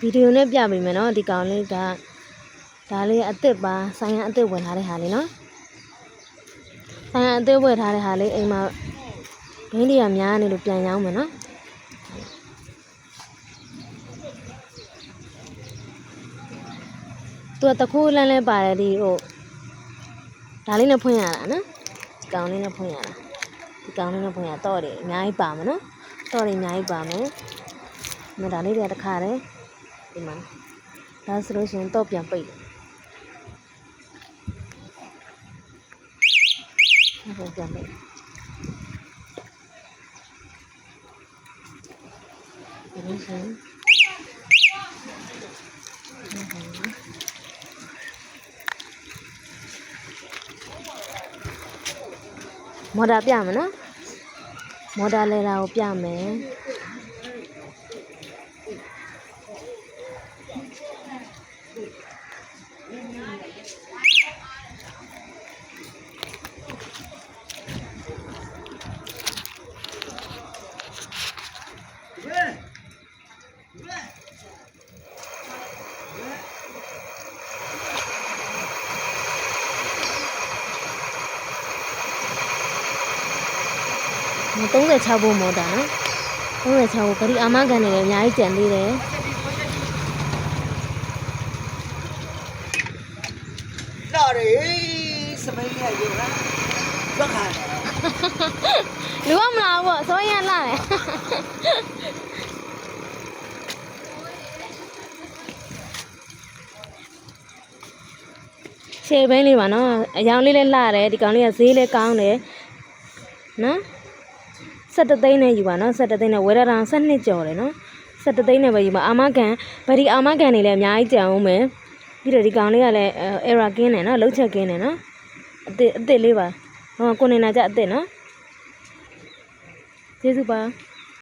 ဗီဒီယိုနဲ့ပြပေးမယ်နော်ဒီကောင်လေးကဒါလေးအစ်စ်ပါဆိုင်ရန်အစ်စ်ဝင်ထားတဲ့ဟာလေးနော်ဆိုင်ရန်အစ်စ်ဝင်ထားတဲ့ဟာလေးအိမ်မှာဘင်းတွေကများနေလို့ပြန်ရောင်းမယ်နော်သူကတခိုးလန်းလဲပါတယ်ဒီဟိုဒါလေးနဲ့ဖွင့်ရတာနော်ဒီကောင်လေးနဲ့ဖွင့်ရတာဒီကောင်လေးနဲ့ဖွင့်ရတော့တယ်အများကြီးပါမယ်နော်တော့တယ်အများကြီးပါမယ် မဒါလေးတွေကတစ်ခါတည်းဒီမှာဒါဆိုလို့ရှိရင်တော့ပြန်ပိတ်တယ်ဟုတ်ပြန်ပိတ်ဒီလိုဆိုရင်မော်ဒါပြမယ်နော်မော်ဒါလဲတာကိုပြမယ် 36ဘုံမော်တာနော်36ဘုံဂရီအာမခံနေတယ်အများကြီးကြံသေးတယ်လာရေစပိန်ရရေလားဘခါလူကမလာဘူးပေါ့အစိုးရလာတယ်ရှေ့ဘင်းလေးပါနော်အယောင်လေးလည်းလှတယ်ဒီကောင်လေးကဈေးလည်းကောင်းတယ်နော် 17သိန်းနဲ့ယူပါနော်17သိန်းနဲ့ဝယ်ရတာ12ကျော်တယ်နော်17သိန်းနဲ့ပဲယူပါအာမခံဗဒီအာမခံနေလည်းအများကြီးကြံအောင်မယ်ပြီးတော့ဒီကောင်လေးကလည်းအဲရာကင်းတယ်နော်လှုပ်ချက်ကင်းတယ်နော်အစ်စ်အစ်စ်လေးပါဟောကိုနေနာကြအစ်စ်နော်ကျေးဇူးပါ